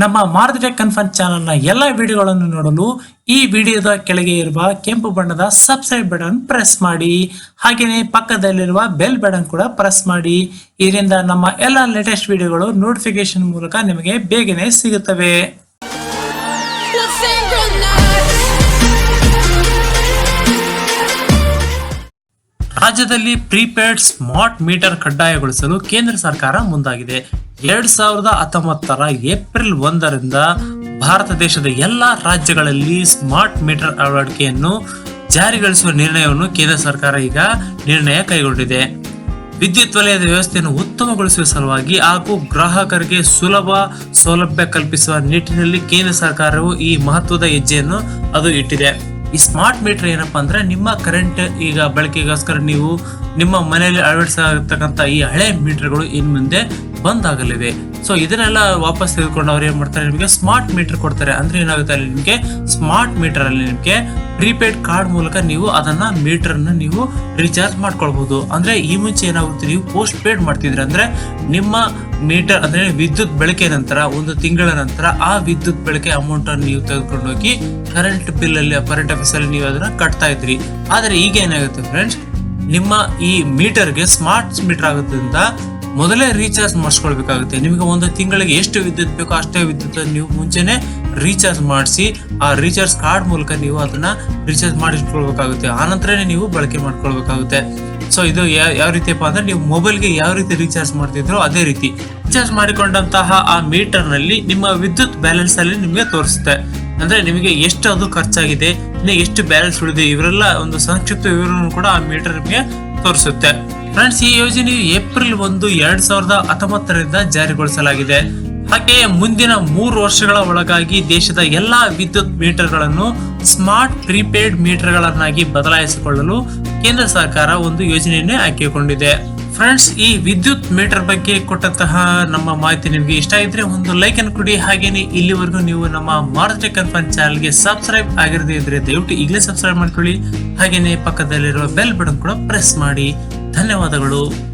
ನಮ್ಮ ಮಾರುತಿ ಕನ್ಫರ್ಮ್ ಚಾನಲ್ನ ಎಲ್ಲ ವಿಡಿಯೋಗಳನ್ನು ನೋಡಲು ಈ ವಿಡಿಯೋದ ಕೆಳಗೆ ಇರುವ ಕೆಂಪು ಬಣ್ಣದ ಸಬ್ಸ್ಕ್ರೈಬ್ ಬಟನ್ ಪ್ರೆಸ್ ಮಾಡಿ. ಹಾಗೆಯೇ ಪಕ್ಕದಲ್ಲಿರುವ ಬೆಲ್ ಬಟನ್ ಕೂಡ ಪ್ರೆಸ್ ಮಾಡಿ. ಇದರಿಂದ ನಮ್ಮ ಎಲ್ಲ ಲೇಟೆಸ್ಟ್ ವಿಡಿಯೋಗಳು ನೋಟಿಫಿಕೇಶನ್ ಮೂಲಕ ನಿಮಗೆ ಬೇಗನೆ ಸಿಗುತ್ತವೆ. ರಾಜ್ಯದಲ್ಲಿ ಪ್ರೀಪೇಡ್ ಸ್ಮಾರ್ಟ್ ಮೀಟರ್ ಕಡ್ಡಾಯಗೊಳಿಸಲು ಕೇಂದ್ರ ಸರ್ಕಾರ ಮುಂದಾಗಿದೆ. ಎರಡ್ ಸಾವಿರದ ಹತ್ತೊಂಬತ್ತರ ಏಪ್ರಿಲ್ ಒಂದರಿಂದ ಭಾರತ ದೇಶದ ಎಲ್ಲಾ ರಾಜ್ಯಗಳಲ್ಲಿ ಸ್ಮಾರ್ಟ್ ಮೀಟರ್ ಅಳವಡಿಕೆಯನ್ನು ಜಾರಿಗೊಳಿಸುವ ನಿರ್ಣಯವನ್ನು ಕೇಂದ್ರ ಸರ್ಕಾರ ಈಗ ನಿರ್ಣಯ ಕೈಗೊಂಡಿದೆ. ವಿದ್ಯುತ್ ವಲಯದ ವ್ಯವಸ್ಥೆಯನ್ನು ಉತ್ತಮಗೊಳಿಸುವ ಸಲುವಾಗಿ ಹಾಗೂ ಗ್ರಾಹಕರಿಗೆ ಸುಲಭ ಸೌಲಭ್ಯ ಕಲ್ಪಿಸುವ ನಿಟ್ಟಿನಲ್ಲಿ ಕೇಂದ್ರ ಸರ್ಕಾರವು ಈ ಮಹತ್ವದ ಹೆಜ್ಜೆಯನ್ನು ಅದು ಇಟ್ಟಿದೆ. ಈ ಸ್ಮಾರ್ಟ್ ಮೀಟರ್ ಏನಪ್ಪಾ ಅಂದ್ರೆ ನಿಮ್ಮ ಕರೆಂಟ್ ಈಗ ಬಳಕೆಗೋಸ್ಕರ ನೀವು ನಿಮ್ಮ ಮನೆಯಲ್ಲಿ ಅಳವಡಿಸಿರ್ತಕ್ಕಂಥ ಈ ಹಳೆ ಮೀಟರ್ಗಳು ಇನ್ನು ಮುಂದೆ ಬಂದ್ ಆಗಲಿವೆ ಸೊ ಇದನ್ನೆಲ್ಲ ವಾಪಸ್ ತೆಗೆದುಕೊಂಡು ಅವ್ರು ಏನ್ ಮಾಡ್ತಾರೆ? ನಿಮಗೆ ಸ್ಮಾರ್ಟ್ ಮೀಟರ್ ಕೊಡ್ತಾರೆ. ಅಂದ್ರೆ ಏನಾಗುತ್ತೆ ಅಲ್ಲಿ ನಿಮಗೆ ಸ್ಮಾರ್ಟ್ ಮೀಟರ್ ಅಲ್ಲಿ ನಿಮಗೆ ಪ್ರೀಪೇಡ್ ಕಾರ್ಡ್ ಮೂಲಕ ನೀವು ಅದನ್ನ ಮೀಟರ್ ಅನ್ನ ನೀವು ರೀಚಾರ್ಜ್ ಮಾಡ್ಕೊಳ್ಬಹುದು ಅಂದ್ರೆ ಈ ಮುಂಚೆ ಏನಾಗುತ್ತೆ? ನೀವು ಪೋಸ್ಟ್ ಪೇಡ್ ಮಾಡ್ತಿದ್ರೆ ಅಂದ್ರೆ ನಿಮ್ಮ ಮೀಟರ್ ಅಂದ್ರೆ ವಿದ್ಯುತ್ ಬಳಕೆ ನಂತರ, ಒಂದು ತಿಂಗಳ ನಂತರ ಆ ವಿದ್ಯುತ್ ಬಳಕೆ ಅಮೌಂಟ್ ಅನ್ನು ನೀವು ತೆಗೆದುಕೊಂಡು ಹೋಗಿ ಕರೆಂಟ್ ಬಿಲ್ ಅಲ್ಲಿ ಕರೆಂಟ್ ಆಫೀಸ್ ಅಲ್ಲಿ ನೀವು ಅದನ್ನ ಕಟ್ತಾ ಇದ್ರಿ. ಆದ್ರೆ ಈಗ ಏನಾಗುತ್ತೆ ಫ್ರೆಂಡ್ಸ್ ನಿಮ್ಮ ಈ ಮೀಟರ್ಗೆ ಸ್ಮಾರ್ಟ್ ಮೀಟರ್ ಆಗೋದ್ರಿಂದ ಮೊದಲೇ ರೀಚಾರ್ಜ್ ಮಾಡಿಸ್ಕೊಳ್ಬೇಕಾಗುತ್ತೆ. ನಿಮಗೆ ಒಂದು ತಿಂಗಳಿಗೆ ಎಷ್ಟು ವಿದ್ಯುತ್ ಬೇಕೋ ಅಷ್ಟೇ ವಿದ್ಯುತ್ ನೀವು ಮುಂಚೆನೆ ರೀಚಾರ್ಜ್ ಮಾಡಿಸಿ, ಆ ರೀಚಾರ್ಜ್ ಕಾರ್ಡ್ ಮೂಲಕ ನೀವು ಅದನ್ನ ರೀಚಾರ್ಜ್ ಮಾಡಿಟ್ಕೊಳ್ಬೇಕಾಗುತ್ತೆ ಆನಂತರನೇ ನೀವು ಬಳಕೆ ಮಾಡ್ಕೊಳ್ಬೇಕಾಗುತ್ತೆ. ಸೊ ಇದು ಯಾವ ರೀತಿಯಪ್ಪ ಅಂದ್ರೆ ನೀವು ಮೊಬೈಲ್ಗೆ ಯಾವ ರೀತಿ ರೀಚಾರ್ಜ್ ಮಾಡ್ತಿದ್ರೋ ಅದೇ ರೀತಿ. ರೀಚಾರ್ಜ್ ಮಾಡಿಕೊಂಡಂತಹ ಆ ಮೀಟರ್ನಲ್ಲಿ ನಿಮ್ಮ ವಿದ್ಯುತ್ ಬ್ಯಾಲೆನ್ಸ್ ಅಲ್ಲಿ ನಿಮಗೆ ತೋರಿಸುತ್ತೆ. ಅಂದ್ರೆ ನಿಮಗೆ ಎಷ್ಟು ಅದು ಖರ್ಚಾಗಿದೆ, ಇನ್ನು ಎಷ್ಟು ಬ್ಯಾಲೆನ್ಸ್ ಉಳಿದೆ ಇವರೆಲ್ಲ ಒಂದು ಸಂಕ್ಷಿಪ್ತ ವಿವರವನ್ನು ಕೂಡ ಆ ಮೀಟರ್ ನಿಮಗೆ ತೋರಿಸುತ್ತೆ. ಫ್ರೆಂಡ್ಸ್ ಈ ಯೋಜನೆಯು ಏಪ್ರಿಲ್ ಒಂದು, ಎರಡ್ ಸಾವಿರದ ಹತ್ತೊಂಬತ್ತರಿಂದ ಜಾರಿಗೊಳಿಸಲಾಗಿದೆ. ಹಾಗೆಯೇ ಮುಂದಿನ ಮೂರು ವರ್ಷಗಳ ಒಳಗಾಗಿ ದೇಶದ ಎಲ್ಲಾ ವಿದ್ಯುತ್ ಮೀಟರ್ಗಳನ್ನು ಸ್ಮಾರ್ಟ್ ಪ್ರೀಪೇಯ್ಡ್ ಮೀಟರ್ಗಳನ್ನಾಗಿ ಬದಲಾಯಿಸಿಕೊಳ್ಳಲು ಕೇಂದ್ರ ಸರ್ಕಾರ ಒಂದು ಯೋಜನೆಯನ್ನೇ ಹಾಕಿಕೊಂಡಿದೆ. ಫ್ರೆಂಡ್ಸ್ ಈ ವಿದ್ಯುತ್ ಮೀಟರ್ ಬಗ್ಗೆ ಕೊಟ್ಟಂತಹ ನಮ್ಮ ಮಾಹಿತಿ ನಿಮಗೆ ಇಷ್ಟ ಇದ್ರೆ ಒಂದು ಲೈಕ್ ಅನ್ನು ಕೊಡಿ. ಹಾಗೇನೆ ಇಲ್ಲಿವರೆಗೂ ನೀವು ನಮ್ಮ ಮಾರುತಿ ಕನ್ಫರ್ಮ್ ಚಾನಲ್ಗೆ ಸಬ್ಸ್ಕ್ರೈಬ್ ಆಗಿರದೇ ಇದ್ರೆ ದಯವಿಟ್ಟು ಈಗಲೇ ಸಬ್ಸ್ಕ್ರೈಬ್ ಮಾಡ್ಕೊಳ್ಳಿ. ಹಾಗೇನೆ ಪಕ್ಕದಲ್ಲಿರುವ ಬೆಲ್ ಬಟನ್ ಕೂಡ ಪ್ರೆಸ್ ಮಾಡಿ. ಧನ್ಯವಾದಗಳು.